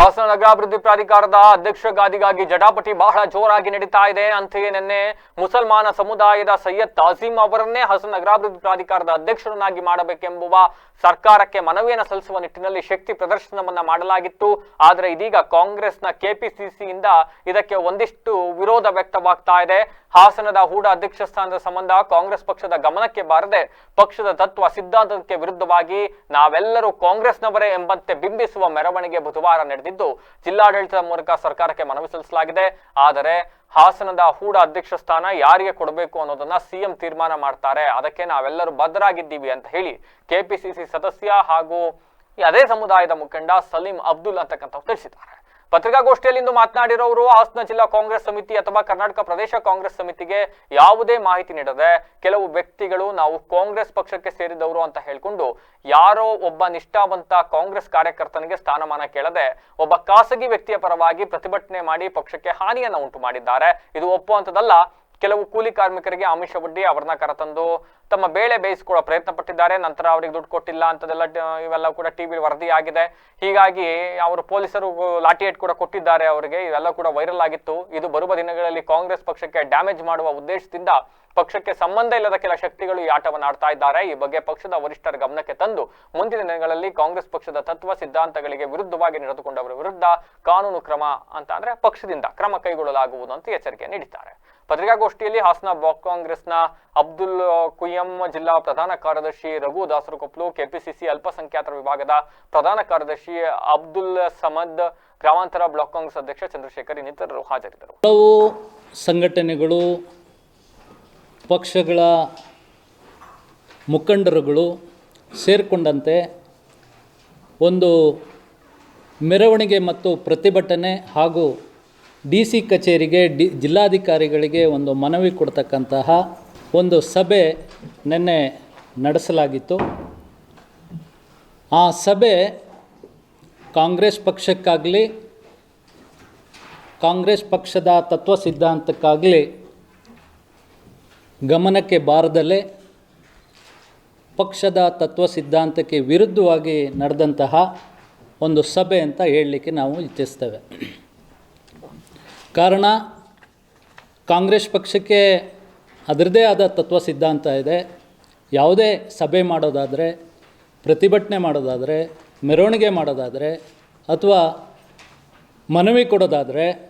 ಹಾಸನ ನಗರಾಭಿವೃದ್ಧಿ ಪ್ರಾಧಿಕಾರದ ಅಧ್ಯಕ್ಷ ಗಾದಿಗಾಗಿ ಜಟಾಪಟಿ ಬಹಳ ಜೋರಾಗಿ ನಡೀತಾ ಇದೆ. ಅಂತೆಯೇ ನಿನ್ನೆ ಮುಸಲ್ಮಾನ ಸಮುದಾಯದ ಸೈಯದ್ ತಾಜೀಂ ಅವರನ್ನೇ ಹಾಸನ ನಗರಾಭಿವೃದ್ಧಿ ಪ್ರಾಧಿಕಾರದ ಅಧ್ಯಕ್ಷರನ್ನಾಗಿ ಮಾಡಬೇಕೆಂಬುವ ಸರ್ಕಾರಕ್ಕೆ ಮನವಿಯನ್ನು ಸಲ್ಲಿಸುವ ನಿಟ್ಟಿನಲ್ಲಿ ಶಕ್ತಿ ಪ್ರದರ್ಶನವನ್ನ ಮಾಡಲಾಗಿತ್ತು. ಆದರೆ ಇದೀಗ ಕಾಂಗ್ರೆಸ್ನ ಕೆಪಿಸಿಸಿಯಿಂದ ಇದಕ್ಕೆ ಒಂದಿಷ್ಟು ವಿರೋಧ ವ್ಯಕ್ತವಾಗ್ತಾ ಇದೆ. ಹಾಸನದ ಹೂಡ ಅಧ್ಯಕ್ಷ ಸ್ಥಾನದ ಸಂಬಂಧ ಕಾಂಗ್ರೆಸ್ ಪಕ್ಷದ ಗಮನಕ್ಕೆ ಬಾರದೆ ಪಕ್ಷದ ತತ್ವ ಸಿದ್ಧಾಂತಕ್ಕೆ ವಿರುದ್ಧವಾಗಿ ನಾವೆಲ್ಲರೂ ಕಾಂಗ್ರೆಸ್ನವರೇ ಎಂಬಂತೆ ಬಿಂಬಿಸುವ ಮೆರವಣಿಗೆ ಬುಧವಾರ ನಡೆದಿದ್ದು ಜಿಲ್ಲಾಡಳಿತದ ಮೂಲಕ ಸರ್ಕಾರಕ್ಕೆ ಮನವಿ ಸಲ್ಲಿಸಲಾಗಿದೆ. ಆದರೆ ಹಾಸನದ ಹೂಡ ಅಧ್ಯಕ್ಷ ಸ್ಥಾನ ಯಾರಿಗೆ ಕೊಡಬೇಕು ಅನ್ನೋದನ್ನ ಸಿಎಂ ತೀರ್ಮಾನ ಮಾಡ್ತಾರೆ. ಅದಕ್ಕೆ ನಾವೆಲ್ಲರೂ ಬದ್ಧರಾಗಿದ್ದೀವಿ ಅಂತ ಹೇಳಿ ಕೆಪಿಸಿಸಿ ಸದಸ್ಯ ಹಾಗೂ ಅದೇ ಸಮುದಾಯದ ಮುಖಂಡ ಸಲೀಂ ಅಬ್ದುಲ್ ಅಂತಕ್ಕಂಥವ್ರು ತಿಳಿಸಿದ್ದಾರೆ. ಪತ್ರಿಕಾಗೋಷ್ಠಿಯಲ್ಲಿ ಇಂದು ಮಾತನಾಡಿರೋರು ಹಾಸನ ಜಿಲ್ಲಾ ಕಾಂಗ್ರೆಸ್ ಸಮಿತಿ ಅಥವಾ ಕರ್ನಾಟಕ ಪ್ರದೇಶ ಕಾಂಗ್ರೆಸ್ ಸಮಿತಿಗೆ ಯಾವುದೇ ಮಾಹಿತಿ ನೀಡದೆ ಕೆಲವು ವ್ಯಕ್ತಿಗಳು ನಾವು ಕಾಂಗ್ರೆಸ್ ಪಕ್ಷಕ್ಕೆ ಸೇರಿದವರು ಅಂತ ಹೇಳಿಕೊಂಡು ಯಾರೋ ಒಬ್ಬ ನಿಷ್ಠಾವಂತ ಕಾಂಗ್ರೆಸ್ ಕಾರ್ಯಕರ್ತನಿಗೆ ಸ್ಥಾನಮಾನ ಕೇಳದೆ ಒಬ್ಬ ಖಾಸಗಿ ವ್ಯಕ್ತಿಯ ಪರವಾಗಿ ಪ್ರತಿಭಟನೆ ಮಾಡಿ ಪಕ್ಷಕ್ಕೆ ಹಾನಿಯನ್ನ ಉಂಟು ಮಾಡಿದ್ದಾರೆ. ಇದು ಒಪ್ಪುವಂತದಲ್ಲ ಕೆಲವು ಕೂಲಿ ಕಾರ್ಮಿಕರಿಗೆ ಆಮಿಷ ಒಡ್ಡಿ ಅವ್ರನ್ನ ಕರೆತಂದು ತಮ್ಮ ಬೇಳೆ ಬೇಯಿಸ್ಕೊಳ್ಳೋ ಪ್ರಯತ್ನ ಪಟ್ಟಿದ್ದಾರೆ. ನಂತರ ಅವ್ರಿಗೆ ದುಡ್ಡು ಕೊಟ್ಟಿಲ್ಲ ಅಂತದೆಲ್ಲ ಇವೆಲ್ಲ ಕೂಡ ಟಿವಿ ವರದಿ ಆಗಿದೆ. ಹೀಗಾಗಿ ಅವರು ಪೊಲೀಸರು ಲಾಠಿ ಏಟ್ ಕೂಡ ಕೊಟ್ಟಿದ್ದಾರೆ ಅವರಿಗೆ. ಇವೆಲ್ಲ ಕೂಡ ವೈರಲ್ ಆಗಿತ್ತು. ಇದು ಬರುವ ದಿನಗಳಲ್ಲಿ ಕಾಂಗ್ರೆಸ್ ಪಕ್ಷಕ್ಕೆ ಡ್ಯಾಮೇಜ್ ಮಾಡುವ ಉದ್ದೇಶದಿಂದ ಪಕ್ಷಕ್ಕೆ ಸಂಬಂಧ ಇಲ್ಲದ ಕೆಲ ಶಕ್ತಿಗಳು ಈ ಆಟವನ್ನು ಆಡ್ತಾ ಇದ್ದಾರೆ. ಈ ಬಗ್ಗೆ ಪಕ್ಷದ ವರಿಷ್ಠರ ಗಮನಕ್ಕೆ ತಂದು ಮುಂದಿನ ದಿನಗಳಲ್ಲಿ ಕಾಂಗ್ರೆಸ್ ಪಕ್ಷದ ತತ್ವ, ಸಿದ್ಧಾಂತಗಳಿಗೆ ವಿರುದ್ಧವಾಗಿ ನಡೆದುಕೊಂಡವರ ವಿರುದ್ಧ ಕಾನೂನು ಕ್ರಮ ಅಂತ ಪಕ್ಷದಿಂದ ಕ್ರಮ ಕೈಗೊಳ್ಳಲಾಗುವುದು ಅಂತ ಎಚ್ಚರಿಕೆ ನೀಡಿದ್ದಾರೆ. ಪತ್ರಿಕಾಗೋಷ್ಠಿಯಲ್ಲಿ ಹಾಸನ ಬ್ಲಾಕ್ ಕಾಂಗ್ರೆಸ್ನ ಅಬ್ದುಲ್ ಕುಯ್ಯಂ ಜಿಲ್ಲಾ ಪ್ರಧಾನ ಕಾರ್ಯದರ್ಶಿ ರಘು ದಾಸರಕೊಪ್ಲು ಕೆಪಿಸಿಸಿ ಅಲ್ಪಸಂಖ್ಯಾತರ ವಿಭಾಗದ ಪ್ರಧಾನ ಕಾರ್ಯದರ್ಶಿ ಅಬ್ದುಲ್ ಸಮದ್, ಗ್ರಾಮಾಂತರ ಬ್ಲಾಕ್ ಕಾಂಗ್ರೆಸ್ ಅಧ್ಯಕ್ಷ ಚಂದ್ರಶೇಖರ್ ಇನ್ನಿತರರು ಹಾಜರಿದ್ದರು. ಹಲವು ಸಂಘಟನೆಗಳು, ಪಕ್ಷಗಳ ಮುಖಂಡರುಗಳು ಸೇರಿಕೊಂಡಂತೆ ಒಂದು ಮೆರವಣಿಗೆ ಮತ್ತು ಪ್ರತಿಭಟನೆ ಹಾಗೂ ಡಿ ಸಿ ಕಚೇರಿಗೆ, ಡಿ, ಜಿಲ್ಲಾಧಿಕಾರಿಗಳಿಗೆ ಒಂದು ಮನವಿ ಕೊಡ್ತಕ್ಕಂತಹ ಒಂದು ಸಭೆ ನಿನ್ನೆ ನಡೆಸಲಾಗಿತ್ತು. ಆ ಸಭೆ ಕಾಂಗ್ರೆಸ್ ಪಕ್ಷಕ್ಕಾಗಲಿ, ಕಾಂಗ್ರೆಸ್ ಪಕ್ಷದ ತತ್ವ ಸಿದ್ಧಾಂತಕ್ಕಾಗಲಿ ಗಮನಕ್ಕೆ ಬಾರದಲ್ಲೇ ಪಕ್ಷದ ತತ್ವ ಸಿದ್ಧಾಂತಕ್ಕೆ ವಿರುದ್ಧವಾಗಿ ನಡೆದಂತಹ ಒಂದು ಸಭೆ ಅಂತ ಹೇಳಲಿಕ್ಕೆ ನಾವು ಇಚ್ಛಿಸ್ತೇವೆ. ಕಾರಣ, ಕಾಂಗ್ರೆಸ್ ಪಕ್ಷಕ್ಕೆ ಅದರದೇ ಆದ ತತ್ವ ಸಿದ್ಧಾಂತ ಇದೆ. ಯಾವುದೇ ಸಭೆ ಮಾಡೋದಾದರೆ, ಪ್ರತಿಭಟನೆ ಮಾಡೋದಾದರೆ, ಮೆರವಣಿಗೆ ಮಾಡೋದಾದರೆ, ಅಥವಾ ಮನವಿ ಕೊಡೋದಾದರೆ